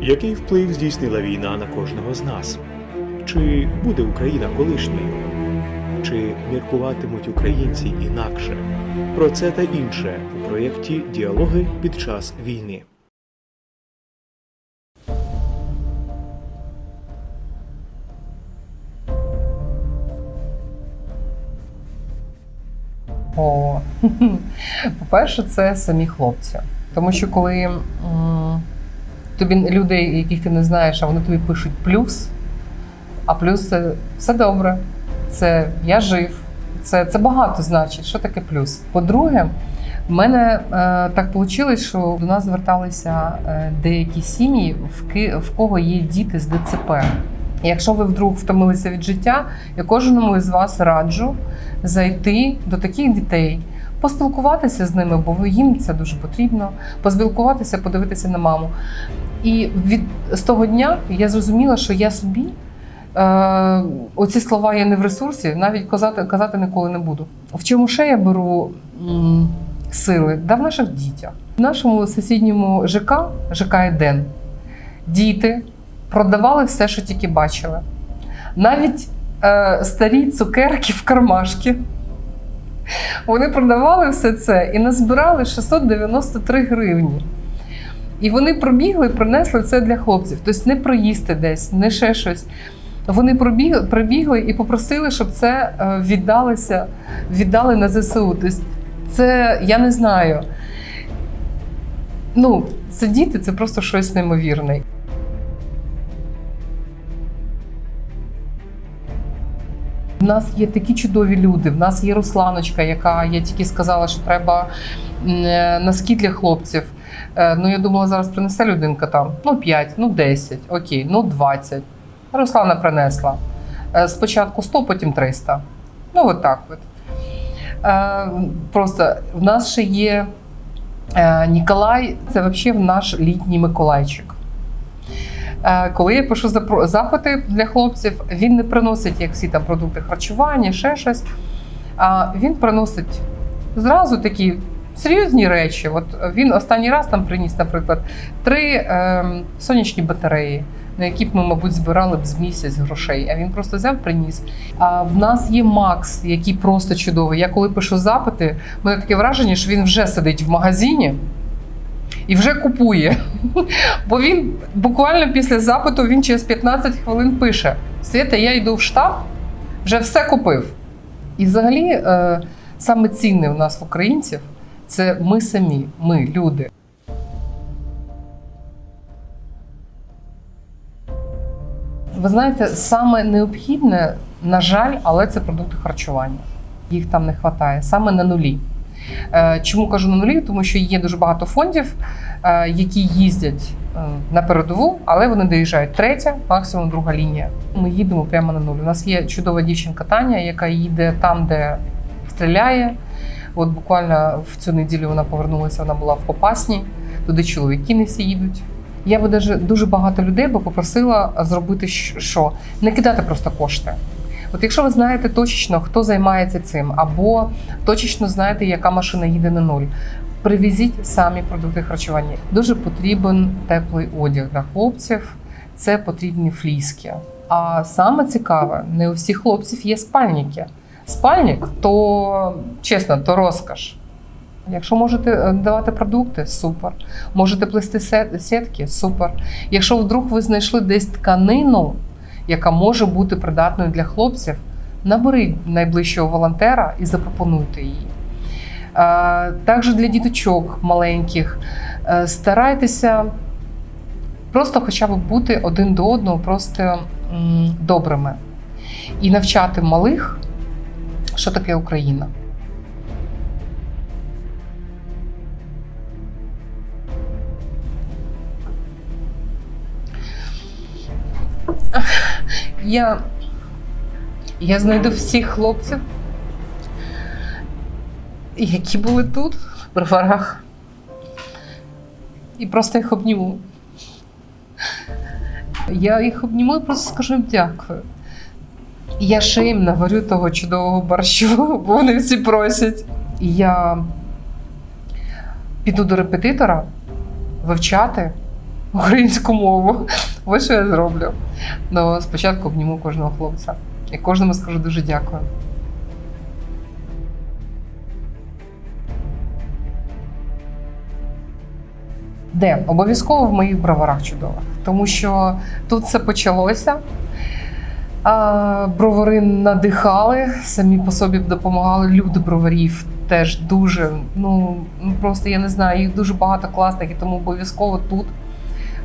Який вплив здійснила війна на кожного з нас? Чи буде Україна колишньою? Чи міркуватимуть українці інакше? Про це та інше у проєкті Діалоги під час війни. О, по-перше, це самі хлопці. Тому що коли тобі люди, яких ти не знаєш, а вони тобі пишуть плюс, а плюс це все добре, це я жив, це, це багато значить. Що таке плюс? По-друге, в мене е, так вийшло, що до нас зверталися е, деякі сім'ї, в, ки- в кого є діти з ДЦП. Якщо ви вдруг втомилися від життя, я кожному із вас раджу зайти до таких дітей, поспілкуватися з ними, бо їм це дуже потрібно, поспілкуватися, подивитися на маму. І від з того дня я зрозуміла, що я собі е, оці слова я не в ресурсі, навіть казати, казати ніколи не буду. В чому ще я беру м, сили? Да в наших дітях. В нашому сусідньому ЖК, ЖК Еден, діти продавали все, що тільки бачили. Навіть е, старі цукерки в кармашки. Вони продавали все це і назбирали 693 гривні. І вони пробігли принесли це для хлопців. Тобто не проїсти десь, не ще щось. Вони пробігли, прибігли і попросили, щоб це е, віддалося, віддали на ЗСУ. Тобто це я не знаю. Ну, це діти, це просто щось неймовірне. Нас є такі чудові люди. В нас є Русланочка, яка я тільки сказала, що треба м, е, носки для хлопців. Е, Ну, я думала, зараз принесе людинка там ну 5, ну 10, окей, ну 20. Руслана принесла. Е, Спочатку 100, потім 300. Ну, от так от. Просто в нас ще є Ніколай, це взагалі наш літній Миколайчик. Е, Коли я пишу запити для хлопців, він не приносить як всі там продукти харчування, ще щось. А він приносить зразу такі серйозні речі. От він останній раз там приніс, наприклад, три е, сонячні батареї, на які б ми, мабуть, збирали б з місяць грошей. А він просто взяв, приніс. А в нас є Макс, який просто чудовий. Я коли пишу запити, мене таке враження, що він вже сидить в магазині. І вже купує. Бо він буквально після запиту він через 15 хвилин пише: Свята, я йду в штаб, вже все купив. І взагалі, е, саме цінне у нас в українців це ми самі, ми, люди. Ви знаєте, саме необхідне, на жаль, але це продукти харчування. Їх там не вистачає, саме на нулі. Е, Чому кажу на нулі? Тому що є дуже багато фондів, е, які їздять е, на передову, але вони доїжджають третя, максимум друга лінія. Ми їдемо прямо на нуль. У нас є чудова дівчинка Таня, яка їде там, де стріляє. От буквально в цю неділю вона повернулася, вона була в Попасні, туди чоловіки не всі їдуть. Я би дуже багато людей би попросила зробити що? Не кидати просто кошти. От якщо ви знаєте точечно, хто займається цим, або точечно знаєте, яка машина їде на нуль, привезіть самі продукти харчування. Дуже потрібен теплий одяг для хлопців, це потрібні фліски. А саме цікаве, не у всіх хлопців є спальники. Спальник то чесно, то розкаш. Якщо можете е, давати продукти, супер. Можете плести се- сітки, супер. Якщо вдруг ви знайшли десь тканину, яка може бути придатною для хлопців, наберіть найближчого волонтера і запропонуйте її. Е, Також для діточок маленьких е, старайтеся просто хоча б бути один до одного просто добрими і навчати малих, що таке Україна. Я, я знайду всіх хлопців, які були тут, в броварах, і просто їх обніму. Я їх обніму і просто скажу їм дякую. Я ще їм наварю того чудового борщу, бо вони всі просять. Я піду до репетитора вивчати українську мову. Ось що я зроблю. Ну, спочатку обніму кожного хлопця. І кожному скажу дуже дякую. Де? Обов'язково в моїх броварах чудово. Тому що тут все почалося. Бровари надихали, самі по собі допомагали. Люди броварів теж дуже. Ну ну, просто я не знаю, їх дуже багато класних, і тому обов'язково тут,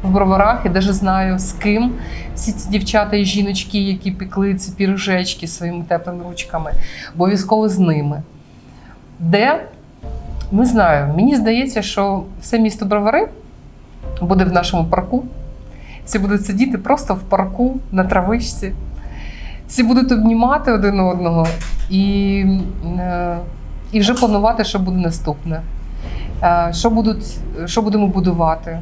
в броварах, і навіть знаю з ким всі ці дівчата і жіночки, які пекли ці пірожечки своїми теплими ручками, обов'язково з ними. Де? Не знаю. Мені здається, що все місто Бровари буде в нашому парку. Всі будуть сидіти просто в парку на травичці. Всі будуть обнімати один одного і, е, і вже планувати, що буде наступне. Е, Що, будуть, що будемо будувати,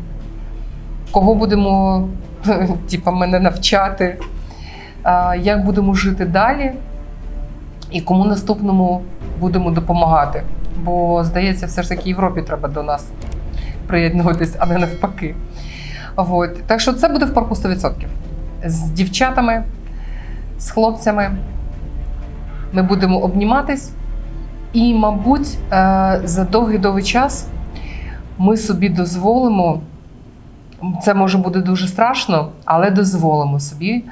кого будемо типа, мене навчати, як будемо жити далі, і кому наступному будемо допомагати. Бо, здається, все ж таки Європі треба до нас приєднуватись, а не навпаки. От. Так що це буде в парку 100%. З дівчатами, з хлопцями. Ми будемо обніматись. І, мабуть, е, за довгий-довгий час ми собі дозволимо, це може бути дуже страшно, але дозволимо собі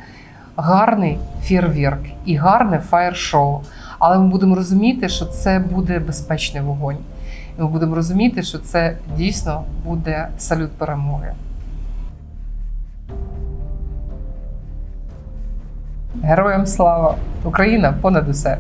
гарний фєрверк і гарне фаєр-шоу. Але ми будемо розуміти, що це буде безпечний вогонь. І ми будемо розуміти, що це дійсно буде салют перемоги. Героям слава! Україна понад усе!